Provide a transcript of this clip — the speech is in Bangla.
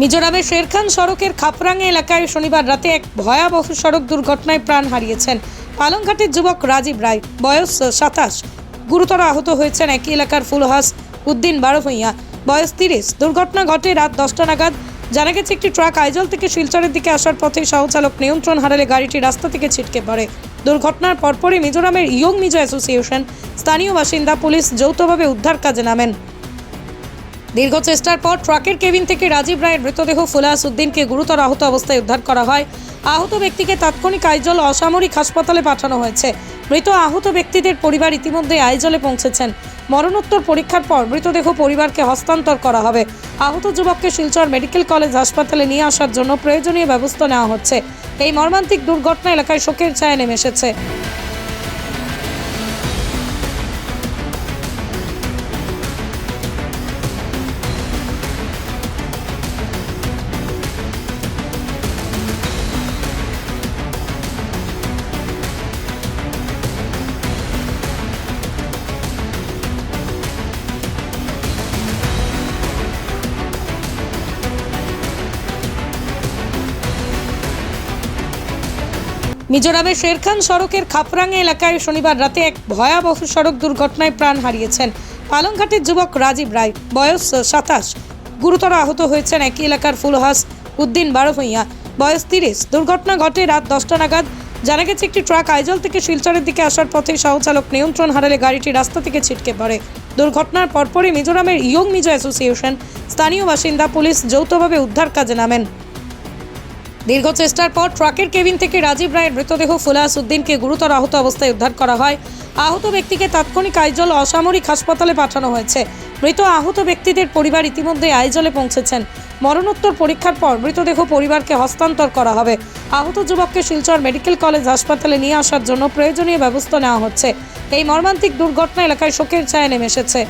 মিজোরামের শেরখান সড়কের খাপরাঙ্গে এলাকায় শনিবার রাতে এক ভয়াবহ সড়ক দুর্ঘটনায় প্রাণ হারিয়েছেন পালংঘাটের যুবক রাজীব রায়। বয়স সাতাশ। গুরুতর আহত হয়েছেন একই এলাকার ফুলহাস উদ্দিন বারোভূঁইয়া। বয়স তিরিশ। দুর্ঘটনা ঘটে রাত দশটা নাগাদ। জানা গেছে, একটি ট্রাক আইজল থেকে শিলচরের দিকে আসার পথে সহচালক নিয়ন্ত্রণ হারালে গাড়িটি রাস্তা থেকে ছিটকে পড়ে। দুর্ঘটনার পরপরই মিজোরামের ইয়ং মিজো অ্যাসোসিয়েশন স্থানীয় বাসিন্দা পুলিশ যৌথভাবে উদ্ধার কাজে নামেন। দীর্ঘ চেষ্টার পর ট্রাকের কেবিন থেকে রাজীব রায়ের মৃতদেহ ফুলাস উদ্দিনকে গুরুতর আহত অবস্থায় উদ্ধার করা হয়। আহত ব্যক্তিকে তাৎক্ষণিক আইজল অসামরিক হাসপাতালে পাঠানো হয়েছে। মৃত আহত ব্যক্তিদের পরিবার ইতিমধ্যে আইজলে পৌঁছেছেন। মরণোত্তর পরীক্ষার পর মৃতদেহ পরিবারকে হস্তান্তর করা হবে। আহত যুবককে শিলচর মেডিকেল কলেজ হাসপাতালে নিয়ে আসার জন্য প্রয়োজনীয় ব্যবস্থা নেওয়া হচ্ছে। এই মর্মান্তিক দুর্ঘটনা এলাকায় শোকের ছায়া নেমে এসেছে। মিজোরামের শেরখান সড়কের খাপরাঙ্গে এলাকায় শনিবার রাতে এক ভয়াবহ সড়ক দুর্ঘটনায় প্রাণ হারিয়েছেন পালংঘাটের যুবক রাজীব রায়। বয়স সাতাশ। গুরুতর আহত হয়েছেন একই এলাকার ফুলহাস উদ্দিন বারোভূঁইয়া। বয়স তিরিশ। দুর্ঘটনা ঘটে রাত দশটা নাগাদ। জানা গেছে, একটি ট্রাক আইজল থেকে শিলচরের দিকে আসার পথে সহচালক নিয়ন্ত্রণ হারালে গাড়িটি রাস্তা থেকে ছিটকে পড়ে। দুর্ঘটনার পরপরই মিজোরামের ইয়ং মিজো অ্যাসোসিয়েশন স্থানীয় বাসিন্দা পুলিশ যৌথভাবে উদ্ধার কাজে নামেন। দীর্ঘ চেষ্টার পর ট্রাকের কেবিন থেকে রাজীব রায়ের মৃতদেহ ফুলাস উদ্দিনকে গুরুতর আহত অবস্থায় উদ্ধার করা হয়। আহত ব্যক্তিকে তাৎক্ষণিক আইজল অসামরিক হাসপাতালে পাঠানো হয়েছে। মৃত আহত ব্যক্তিদের পরিবার ইতিমধ্যে আইজলে পৌঁছেছেন। মরণোত্তর পরীক্ষার পর মৃতদেহ পরিবারকে হস্তান্তর করা হবে। আহত যুবককে শিলচর মেডিকেল কলেজ হাসপাতালে নিয়ে আসার জন্য প্রয়োজনীয় ব্যবস্থা নেওয়া হচ্ছে। এই মর্মান্তিক দুর্ঘটনা এলাকায় শোকের ছায়া নেমে এসেছে।